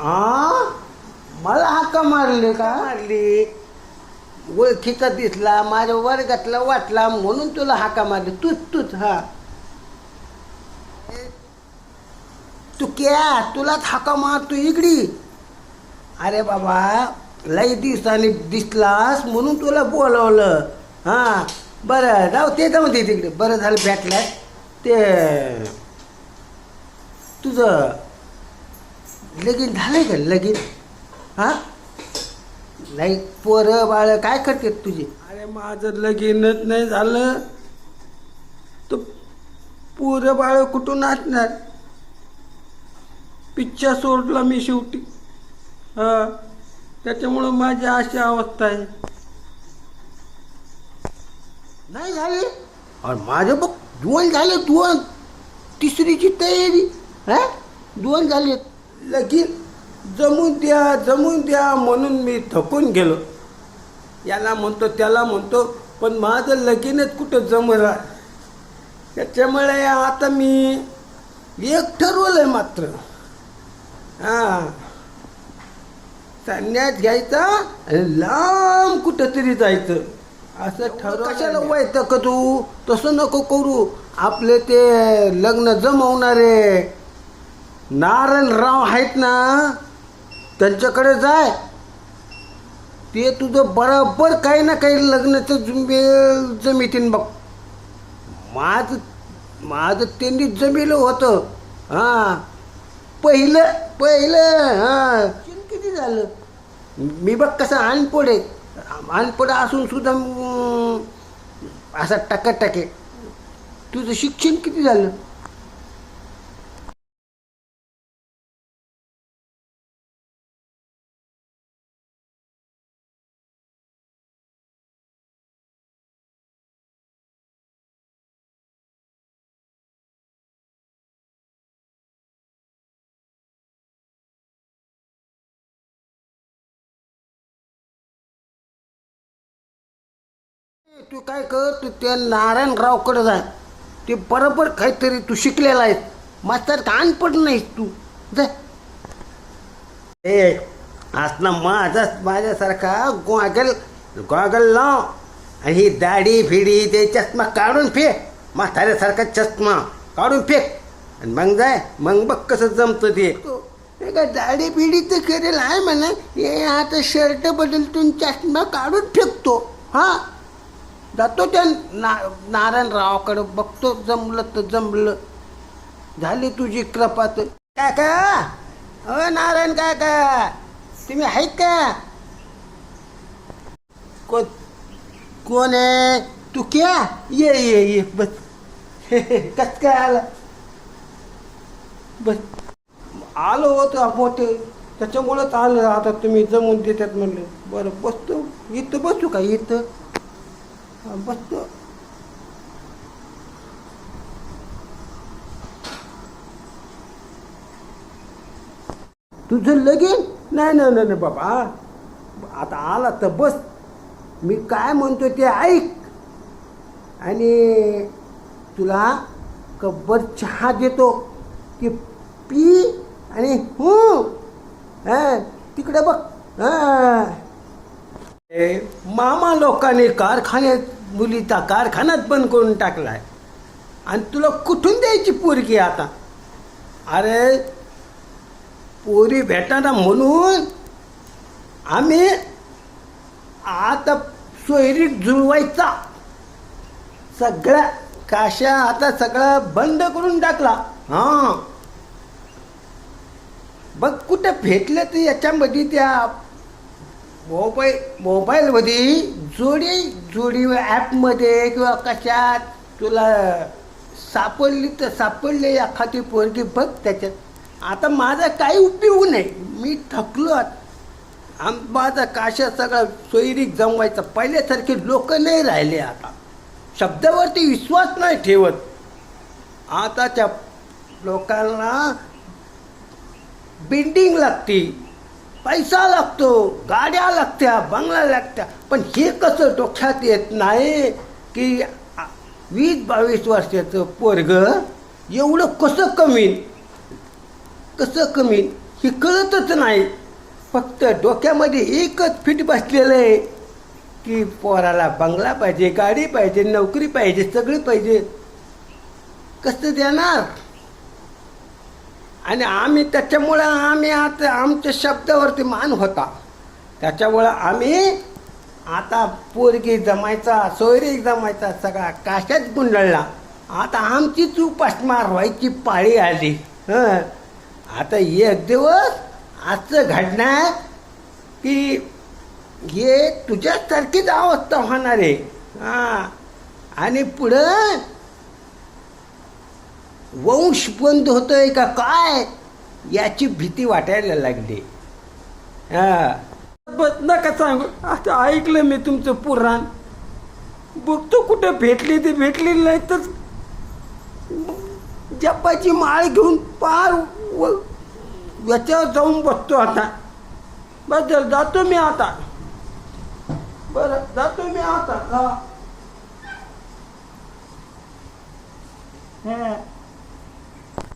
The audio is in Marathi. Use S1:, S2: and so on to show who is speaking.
S1: आ? मला हाका मारले का? मारली. ओळखीचा दिसला माझ्या वर्गातला वाटला म्हणून तुला हाका मारली. तूच तूच हा. तू क्या? तुलाच हाका मारतो इकडी अरे बाबा लई दिवसाने दिसलास म्हणून तुला बोलावलं. हा बरं जाऊ ते जाऊ दे तिकडे. बरं झालं भेटलं. ते तुझं लगीन झालंय का? लगीन? हा? नाही पोरं बाळ काय करते तुझी? अरे माझं लगीनच नाही झालं. तर पोरं बाळ कुठून नाचणार पिच्चा सोडला मी शेवटी. हा. त्याच्यामुळं माझी अशी अवस्था आहे. नाही झाले? अरे माझं बघ दोन झाले दोन. तिसरीची तयारी. हा? दोन झाले लगीन जमून द्या जमून द्या म्हणून मी थकून गेलो. याला म्हणतो त्याला म्हणतो पण माझं लगीनच कुठं जमला त्याच्यामुळे आता मी एक ठरवलंय मात्र. हा. संन्यास घ्यायचा लांब कुठं तरी जायचं. असं ठरव कशाला व्हायचं का तू? तसं नको करू. आपले ते लग्न जमवणारे नारायणराव आहेत ना त्यांच्याकडे जाय. ते तुझं बरोबर काही ना काही लग्नाचं जुंबे जमितीन बघ. माझं माझं त्यांनी जमिलं होतं. हां. पहिलं पहिलं हां. किती झालं? मी बघ कसं अनपड आहे. अनपड असून सुद्धा म, असा टाके तुझं शिक्षण किती झालं? तू काय कर तू त्या नारायणरावकडे जा. ते बरोबर काहीतरी तू शिकलेला आहेस. मास्तर कान पडलं नाहीस तू. जा. ए असला माझा माझ्यासारखा गॉगल गॉगल लाव. आणि ही दाढी फिडी ते चष्मा काढून फेक म्हाताऱ्यासारखा चष्मा काढून फेक आणि मग जाय मग बघ कसं जमतं ते. हे का दाढी फिडी तर करेल आहे म्हणा. हे आता शर्ट बदलतून चष्मा काढून फेकतो. हा. जातो त्या ना नारायणरावाकडे बघतो जमलं तर जमलं. झाली तुझी कृपा तर. काका अ नारायण काका तुम्ही आहेत का? को कोण आहे? तू क्या? ये ये ये बस. कस काय आला? बस. आलो होतो मोठे. त्याच्यामुळंच आलं. आता तुम्ही जमून देतात म्हणलं. बरं बसतो. इथं बसू का? इथं. बसतो. तुझं लगीन? नाही नाही नाही बाबा. आता आला तर बस. मी काय म्हणतो ते ऐक. आणि तुला कब्बर चहा देतो. की पी आणि हो. हां तिकडे बघ. हां ए, मामा लोकांनी कारखान्यात मुलीचा कारखानाच बंद करून टाकलाय? आणि तुला कुठून द्यायची पोरगी आता? अरे पोरी भेटाना म्हणून आम्ही आता सोयरी जुळवायचा. सगळ्या काशा आता सगळं बंद करून टाकला. हां. बघ कुठं भेटलं तर याच्यामध्ये त्या मोबाईल मोबाईलमध्ये जोडी जोडी ॲपमध्ये किंवा कशात तुला सापडली तर सापडले एखादी पोरगी बघ त्याच्यात. आता माझा काही उपयोग नाही. मी थकलो आम माझा काशा सगळा सोयरीक जमवायचा. पहिल्यासारखे लोक नाही राहिले आता. शब्दावरती विश्वास नाही ठेवत. आताच्या लोकांना बिल्डिंग लागती. पैसा लागतो गाड्या लागत्या बंगला लागत्या. पण हे कसं डोक्यात येत नाही की वीस बावीस वर्षाचं पोरग एवढं कसं कमी कसं कमी हे कळतच नाही. फक्त डोक्यामध्ये एकच फिट बसलेलं आहे की पोराला बंगला पाहिजे गाडी पाहिजे नोकरी पाहिजे सगळी पाहिजे. कसं देणार? आणि आम्ही त्याच्यामुळं आम्ही आता आमच्या शब्दावरती मान होता. त्याच्यामुळं आम्ही आता पोरगी जमायचा सोयरी जमायचा सगळा काशात गुंडळला. आता आमचीच उपासमार व्हायची पाळी आली. हं. आता एक दिवस असं घडणार की हे तुझ्यासारखीच अवस्था होणार आहे. हां. आणि पुढं वंश बंद होतोय का काय? याची भीती वाटायला लागली. बस नका सांगू. आता ऐकलं मी तुमचं पुराण. बघतो कुठं भेटली ते भेटलेली नाही तर जपाची माळ घेऊन पार व याच्यावर जाऊन बसतो आता. बस जर जातो मी आता. बरं जातो मी आता. हा.